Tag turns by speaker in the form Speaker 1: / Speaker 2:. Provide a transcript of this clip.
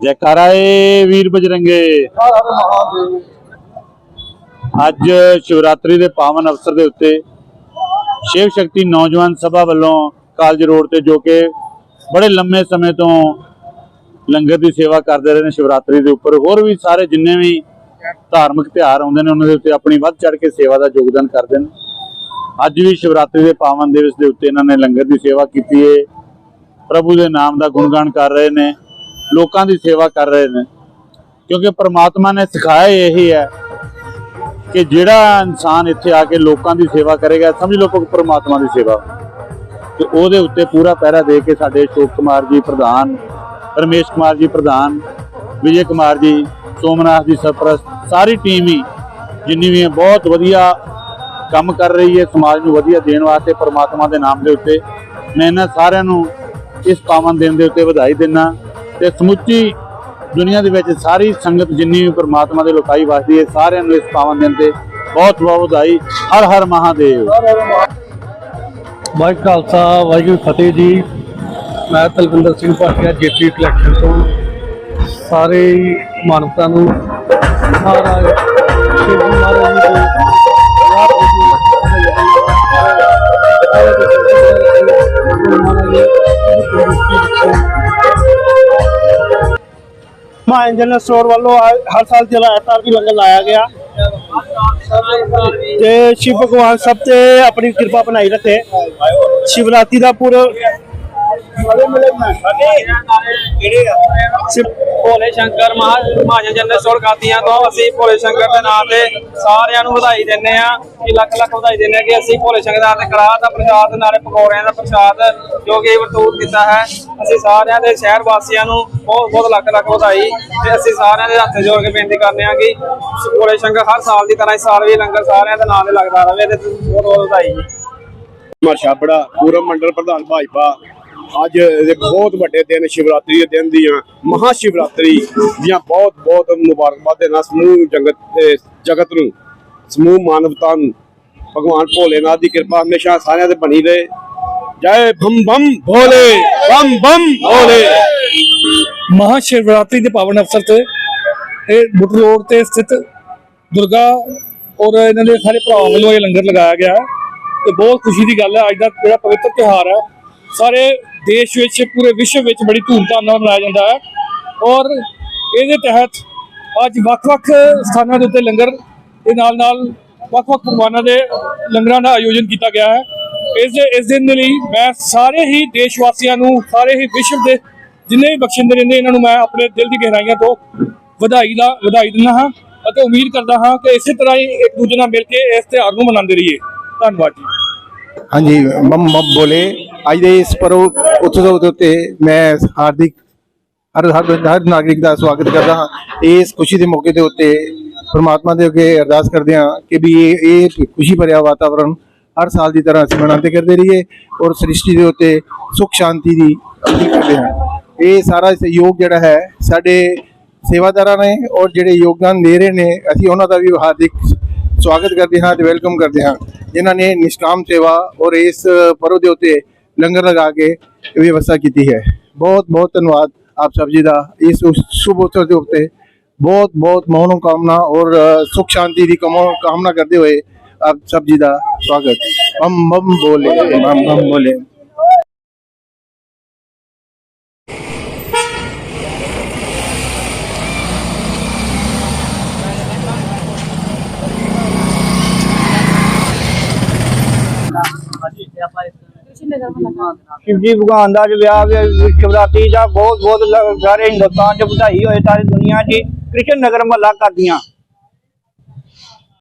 Speaker 1: ਜੈਕਾਰਾ ਏ ਵੀਰ ਬਜਰੰਗੇ। ਅੱਜ ਸ਼ਿਵਰਾਤਰੀ ਦੇ ਪਾਵਨ ਅਵਸਰ ਦੇ ਉੱਤੇ ਸ਼ਿਵ ਸ਼ਕਤੀ ਨੌਜਵਾਨ ਸਭਾ ਵੱਲੋਂ ਕਾਲਜ ਰੋਡ ਤੇ ਜੋ ਕਿ ਬੜੇ ਲੰਮੇ ਸਮੇਂ ਤੋਂ ਲੰਗਰ ਦੀ ਸੇਵਾ ਕਰਦੇ ਰਹੇ ਨੇ ਸ਼ਿਵਰਾਤਰੀ ਦੇ ਉੱਪਰ, ਹੋਰ ਵੀ ਸਾਰੇ ਜਿੰਨੇ ਵੀ ਧਾਰਮਿਕ ਤਿਉਹਾਰ ਆਉਂਦੇ ਨੇ ਉਹਨਾਂ ਦੇ ਉੱਤੇ ਆਪਣੀ ਵੱਧ ਚੜ ਕੇ ਸੇਵਾ ਦਾ ਯੋਗਦਾਨ ਕਰਦੇ ਨੇ। ਅੱਜ ਵੀ ਸ਼ਿਵਰਾਤਰੀ ਦੇ ਪਾਵਨ ਦਿਵਸ ਦੇ ਉੱਤੇ ਇਹਨਾਂ ਨੇ ਲੰਗਰ ਦੀ ਸੇਵਾ ਕੀਤੀ ਏ। ਪ੍ਰਭੂ ਦੇ ਨਾਮ ਦਾ ਗੁਣਗਾਨ ਕਰ ਰਹੇ ਨੇ। ਲੋਕਾਂ ਦੀ ਸੇਵਾ ਕਰ ਰਹੇ ਨੇ। ਕਿਉਂਕਿ ਪ੍ਰਮਾਤਮਾ ਨੇ ਸਿਖਾਇਆ ਇਹੀ ਹੈ ਕਿ ਜਿਹੜਾ ਇਨਸਾਨ ਇੱਥੇ ਆ ਕੇ ਲੋਕਾਂ ਦੀ ਸੇਵਾ ਕਰੇਗਾ, ਸਮਝ ਲਓ ਕਿ ਪ੍ਰਮਾਤਮਾ ਦੀ ਸੇਵਾ। ਤੇ ਉਹਦੇ ਉੱਤੇ ਪੂਰਾ ਪਹਿਰਾ ਦੇ ਕੇ ਸਾਡੇ ਅਸ਼ੋਕ ਕੁਮਾਰ ਜੀ ਪ੍ਰਧਾਨ, ਰਮੇਸ਼ ਕੁਮਾਰ ਜੀ ਪ੍ਰਧਾਨ, ਵਿਜੇ ਕੁਮਾਰ ਜੀ, ਸੋਮਨਾਥ ਜੀ ਸਰਪ੍ਰਸਤ, ਸਾਰੀ ਟੀਮ ਹੀ ਜਿੰਨੀ ਵੀ ਹੈ, ਬਹੁਤ ਵਧੀਆ ਕੰਮ ਕਰ ਰਹੀ ਹੈ ਸਮਾਜ ਨੂੰ ਵਧੀਆ ਦੇਣ ਵਾਸਤੇ ਪਰਮਾਤਮਾ ਦੇ ਨਾਮ ਦੇ ਉੱਤੇ। ਮੈਂ ਇਹਨਾਂ ਸਾਰਿਆਂ ਨੂੰ ਇਸ ਪਾਵਨ ਦਿਨ ਦੇ ਉੱਤੇ ਵਧਾਈ ਦਿੰਦਾ। ਤੇ ਸਮੁੱਚੀ ਦੁਨੀਆ ਦੇ ਵਿੱਚ ਸਾਰੀ ਸੰਗਤ ਜਿੰਨੀ ਵੀ ਪ੍ਰਮਾਤਮਾ ਦੇ ਲੋਕਾਈ ਵਸਦੀ ਹੈ, ਸਾਰਿਆਂ ਨੂੰ ਇਸ ਪਾਵਨ ਦਿਨ ਤੇ ਬਹੁਤ ਬਹੁਤ ਵਧਾਈ, ਹਰ ਹਰ ਮਹਾਦੇਵ।
Speaker 2: ਵਾਹਿਗੁਰੂ ਖਾਲਸਾ, ਵਾਹਿਗੁਰੂ ਫਤਿਹ ਜੀ। ਮੈਂ ਤਲਵਿੰਦਰ ਸਿੰਘ ਭਾਟੀਆ ਜੇਪੀ ਕਲੈਕਸ਼ਨ ਤੋਂ। ਸਾਰੇ ਮਾਨਵਤਾ ਨੂੰ ਮਹਾਰਾਜ ਸ਼ਿਵ ਮਹਾਰਾਜ ਜੀ
Speaker 3: ਮਾਂ ਜਨਰਲ ਸਟੋਰ ਵੱਲੋਂ ਹਰ ਸਾਲ ਜਿਹੜਾ ਐਤਵਾਰ ਵੀ ਲੰਗਰ ਲਾਇਆ ਗਿਆ। ਤੇ ਸ਼ਿਵ ਭਗਵਾਨ ਸਭ ਤੇ ਆਪਣੀ ਕਿਰਪਾ ਬਣਾਈ ਰੱਖੇ। ਸ਼ਿਵਰਾਤਰੀ ਦਾ ਪੂਰਾ ਸ਼ਿਵ
Speaker 4: ਭੋਲੇ ਸ਼ੰਕਰ ਮਹਾਜਨ ਜਨਰਲ ਸਟੋਰ ਕਾਦੀਆਂ ਤੋਂ ਅਸੀਂ ਭੋਲੇ ਸ਼ੰਕਰ ਦੇ ਨਾਂ ਤੇ ਸਾਰਿਆਂ ਨੂੰ ਵਧਾਈ ਦਿੰਦੇ ਆ ਕਿ ਲੱਖ ਲੱਖ ਵਧਾਈ ਦਿੰਦੇ ਆ ਕਿ ਅਸੀਂ ਭੋਲੇ ਸ਼ੰਕਰ ਦਾ ਤੇ ਕੜਾਹ ਦਾ ਪ੍ਰਸ਼ਾਦ, ਨਾਲੇ ਪਕੌੜਿਆਂ ਦਾ ਪ੍ਰਸ਼ਾਦ ਜੋ ਕਿ ਵਰਤੂਤ ਕੀਤਾ ਹੈ। ਅਸੀਂ ਸਾਰਿਆਂ ਦੇ ਸ਼ਹਿਰ ਵਾਸੀਆਂ ਨੂੰ ਬਹੁਤ ਬਹੁਤ ਲੱਖ ਲੱਖ ਵਧਾਈ ਤੇ ਅਸੀਂ ਸਾਰਿਆਂ ਦੇ ਹੱਥ ਜੋੜ ਕੇ ਬੇਨਤੀ ਕਰਦੇ ਹਾਂ ਕਿ ਭੋਲੇ ਸ਼ੰਕਰ ਹਰ ਸਾਲ ਦੀ ਤਰ੍ਹਾਂ ਇਸ ਸਾਲ ਵੀ ਲੰਗਰ ਸਾਰਿਆਂ ਦੇ ਨਾਂ ਤੇ ਲੱਗਦਾ ਰਹੇ ਤੇ ਬਹੁਤ ਬਹੁਤ ਵਧਾਈ ਜੀ।
Speaker 5: ਕੁਮਾਰ ਛਾਬੜਾ ਮੰਡਲ ਪ੍ਰਧਾਨ ਭਾਜਪਾ ਅੱਜ ਦੇ ਬਹੁਤ ਵੱਡੇ ਦਿਨ ਸ਼ਿਵਰਾਤਰੀ ਦੇ ਦਿਨ ਦੀਆਂ, ਮਹਾ ਸ਼ਿਵਰਾਤਰੀ ਦੀਆਂ ਬਹੁਤ ਬਹੁਤ ਮੁਬਾਰਕਬਾਦ ਦੇ ਨਾਲ ਸਮੂਹ ਜਗਤ ਜਗਤ ਨੂੰ, ਸਮੂਹ ਮਾਨਵਤਾ ਨੂੰ, ਭਗਵਾਨ ਭੋਲੇਨਾਥ ਦੀ ਕਿਰਪਾ ਹਮੇਸ਼ਾ ਸਾਰਿਆਂ ਤੇ ਬਣੀ ਰਹੇ। ਜੈ ਬੰਮ ਬੰਮ ਭੋਲੇ ਬੰਮ ਬੰਮ ਭੋਲੇ।
Speaker 2: ਮਹਾ ਸ਼ਿਵਰਾਤਰੀ ਦੇ ਪਾਵਨ ਅਵਸਰ ਤੇ ਇਹ ਬੁੱਟ ਰੋਡ ਤੇ ਸਥਿਤ ਦੁਰਗਾ ਔਰ ਇਹਨਾਂ ਦੇ ਸਾਰੇ ਭਰਾਵਾਂ ਵੱਲੋਂ ਇਹ ਲੰਗਰ ਲਗਾਇਆ ਗਿਆ ਤੇ ਬਹੁਤ ਖੁਸ਼ੀ ਦੀ ਗੱਲ ਹੈ, ਅੱਜ ਦਾ ਜਿਹੜਾ ਪਵਿੱਤਰ ਤਿਉਹਾਰ ਹੈ, ਸਾਰੇ ਦੇਸ਼ ਵਿੱਚ, ਪੂਰੇ ਵਿਸ਼ਵ ਵਿੱਚ ਬੜੀ ਧੂਮਧਾਮ ਨਾਲ ਮਨਾਇਆ ਜਾਂਦਾ ਹੈ। ਔਰ ਇਹਦੇ ਤਹਿਤ ਅੱਜ ਵੱਖ-ਵੱਖ ਸਥਾਨਾਂ ਦੇ ਉੱਤੇ ਲੰਗਰ ਦੇ ਨਾਲ ਨਾਲ ਵੱਖ-ਵੱਖ ਪਕਵਾਨਾਂ ਦੇ ਲੰਗਰਾਂ ਦਾ ਆਯੋਜਨ ਕੀਤਾ ਗਿਆ ਹੈ। ਇਸ ਦੇ, ਇਸ ਦਿਨ ਦੇ ਲਈ ਮੈਂ ਸਾਰੇ ਹੀ ਦੇਸ਼ ਵਾਸੀਆਂ ਨੂੰ, ਸਾਰੇ ਹੀ ਵਿਸ਼ਵ ਦੇ ਜਿੰਨੇ ਵੀ ਬਖਸ਼ਿੰਦੇ ਰਹਿੰਦੇ, ਇਹਨਾਂ ਨੂੰ ਮੈਂ ਆਪਣੇ ਦਿਲ ਦੀ ਗਹਿਰਾਈਆਂ ਤੋਂ ਵਧਾਈ ਦਾ, ਵਧਾਈ ਦਿੰਦਾ ਹਾਂ ਅਤੇ ਉਮੀਦ ਕਰਦਾ ਹਾਂ ਕਿ ਇਸੇ ਤਰ੍ਹਾਂ ਹੀ ਇੱਕ ਦੂਜੇ ਨਾਲ ਮਿਲ ਕੇ ਇਸ ਤਿਉਹਾਰ ਨੂੰ ਮਨਾਉਂਦੇ ਰਹੀਏ। ਧੰਨਵਾਦ ਜੀ।
Speaker 6: ਹਾਂਜੀ, ਮਮ ਬੋਲੇ। ਅੱਜ ਦੇ ਇਸ ਪਰਵ ਉਤਸਵ ਦੇ ਉੱਤੇ ਮੈਂ ਹਾਰਦਿਕ, ਹਰ ਹਰ ਹਰ ਨਾਗਰਿਕ ਦਾ ਸਵਾਗਤ ਕਰਦਾ ਹਾਂ। ਇਸ ਖੁਸ਼ੀ ਦੇ ਮੌਕੇ ਦੇ ਉੱਤੇ ਪਰਮਾਤਮਾ ਦੇ ਅੱਗੇ ਅਰਦਾਸ ਕਰਦੇ ਹਾਂ ਕਿ ਵੀ ਇਹ ਇਹ ਖੁਸ਼ੀ ਭਰਿਆ ਵਾਤਾਵਰਣ ਹਰ ਸਾਲ ਦੀ ਤਰ੍ਹਾਂ ਅਸੀਂ ਮਨਾਉਂਦੇ ਕਰਦੇ ਰਹੀਏ ਔਰ ਸ੍ਰਿਸ਼ਟੀ ਦੇ ਉੱਤੇ ਸੁਖ ਸ਼ਾਂਤੀ ਦੀ ਕਰਦੇ ਹਾਂ। ਇਹ ਸਾਰਾ ਸਹਿਯੋਗ ਜਿਹੜਾ ਹੈ ਸਾਡੇ ਸੇਵਾਦਾਰਾਂ ਨੇ ਔਰ ਜਿਹੜੇ ਯੋਗਦਾਨ ਦੇ ਰਹੇ ਨੇ, ਅਸੀਂ ਉਹਨਾਂ ਦਾ ਵੀ ਹਾਰਦਿਕ ਸਵਾਗਤ ਕਰਦੇ ਹਾਂ ਤੇ ਵੈਲਕਮ ਕਰਦੇ ਹਾਂ ਜਿਨ੍ਹਾਂ ਨੇ ਨਿਸ਼ਕਾਮ ਸੇਵਾ ਔਰ ਇਸ ਪਰਵ ਦੇ ਉੱਤੇ ਲੰਗਰ ਲਗਾ ਕੇ ਇਹ ਵਿਵਸਥਾ ਕੀਤੀ ਹੈ ਬਹੁਤ ਬਹੁਤ ਧੰਨਵਾਦ ਆਪ ਸਭ ਜੀ ਦਾ ਇਸ ਉਸ ਸ਼ੁਭ ਅਵਸਰ ਦੇ ਉੱਤੇ ਬਹੁਤ ਬਹੁਤ ਮਨੋ ਕਾਮਨਾ ਔਰ ਅ, ਸੁਖ ਸ਼ਾਂਤੀ ਦੀ ਕਮੋ ਕਾਮਨਾ ਕਰਦੇ ਹੋਏ ਆਪ ਸਭ ਜੀ ਦਾ ਸਵਾਗਤ ਹਮ ਮਮ ਬੋਲੇ ਹਮ ਹਮ ਬੋਲੇ
Speaker 3: ਸ਼ਿਵ ਜੀ ਭਗਵਾਨ ਦਾ ਅੱਜ ਵਿਆਹ ਸ਼ਿਵਰਾਤਰੀ ਦਾ ਬਹੁਤ ਬਹੁਤ ਸਾਰੇ ਹਿੰਦੁਸਤਾਨ ਚ ਵਧਾਈ ਹੋਏ ਸਾਰੀ ਦੁਨੀਆ 'ਚ ਕ੍ਰਿਸ਼ਨ ਨਗਰ ਮਹੱਲਾ ਕਰਦੀਆਂ।